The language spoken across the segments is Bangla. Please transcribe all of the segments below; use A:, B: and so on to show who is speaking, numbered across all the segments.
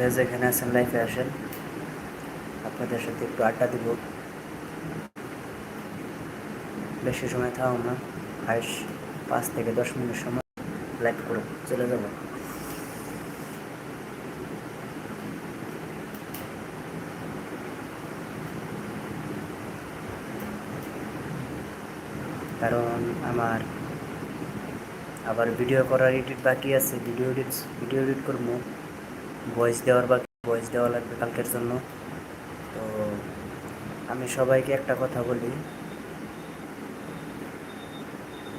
A: যে যেখানে আছেন লাইফে আসেন, আপনাদের সাথে একটু আড্ডা দিব। বেশি সময় থাও না হাইস পাঁচ থেকে দশ মিনিট সময় লাইভ করে চলে যাব। কারণ আমার আবার ভিডিও করার এডিট বাকি আছে ভিডিও এডিট ভিডিও এডিট করব। ভয়েস দেওয়ার বাকি ভয়েস দেওয়া লাগবে কালকের জন্য। তো আমি সবাইকে একটা কথা বলি।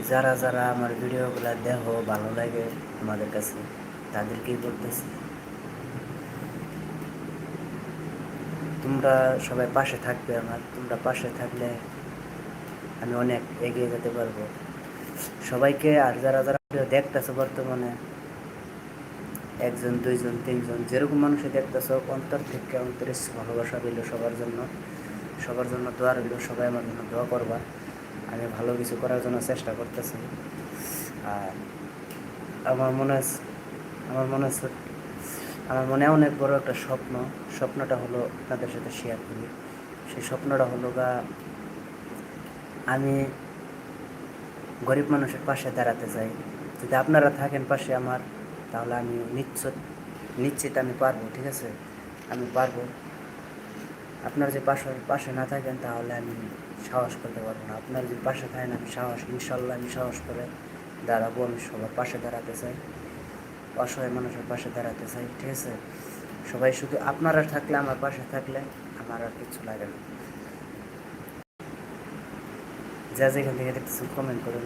A: যারা যারা আমার ভিডিওগুলো দেখো ভালো লাগে আমাদের কাছে, তাদেরকেই বলতেছি। তোমরা সবাই পাশে থাকবে আমার, তোমরা পাশে থাকলে আমি অনেক এগিয়ে যেতে পারব। সবাইকে আর যারা যারা দেখতেছে বর্তমানে একজন, দুইজন, তিনজন, যেরকম মানুষে দেখতেছো, অন্তর থেকে অন্তরের ভালোবাসা রইল সবার জন্য। সবার জন্য দোয়া রইল, সবাই আমার জন্য দোয়া করবা। আমি ভালো কিছু করার জন্য চেষ্টা করতেছি। আর আমার মনে আমার মনে আছে আমার মনে অনেক বড় একটা স্বপ্ন। স্বপ্নটা হলো আপনাদের সাথে শেয়ার করি। সেই স্বপ্নটা হলো গা, আমি গরিব মানুষের পাশে দাঁড়াতে চাই। যদি আপনারা থাকেন পাশে আমার তাহলে আমি নিশ্চিত নিশ্চিত আমি পারব, ঠিক আছে? আমি পারব। আপনার যে পাশে পাশে না থাকেন তাহলে আমি সাহস করতে পারব না। আপনার যদি পাশে থাকেন আমি সাহস, ইনশাল্লাহ আমি সাহস করে দাঁড়াবো, আমি সবার পাশে দাঁড়াতে চাই। অসহায় মানুষের পাশে দাঁড়াতে চাই, ঠিক আছে? সবাই শুধু আপনারা থাকলে, আমার পাশে থাকলে আমার আর কিছু লাগে না। যা যেখান থেকে দেখতেছেন কমেন্ট করুন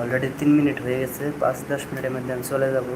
A: অলরেডি তিন মিনিট হয়ে গেছে পাঁচ দশ মিনিটের মধ্যে আমি চলে যাব।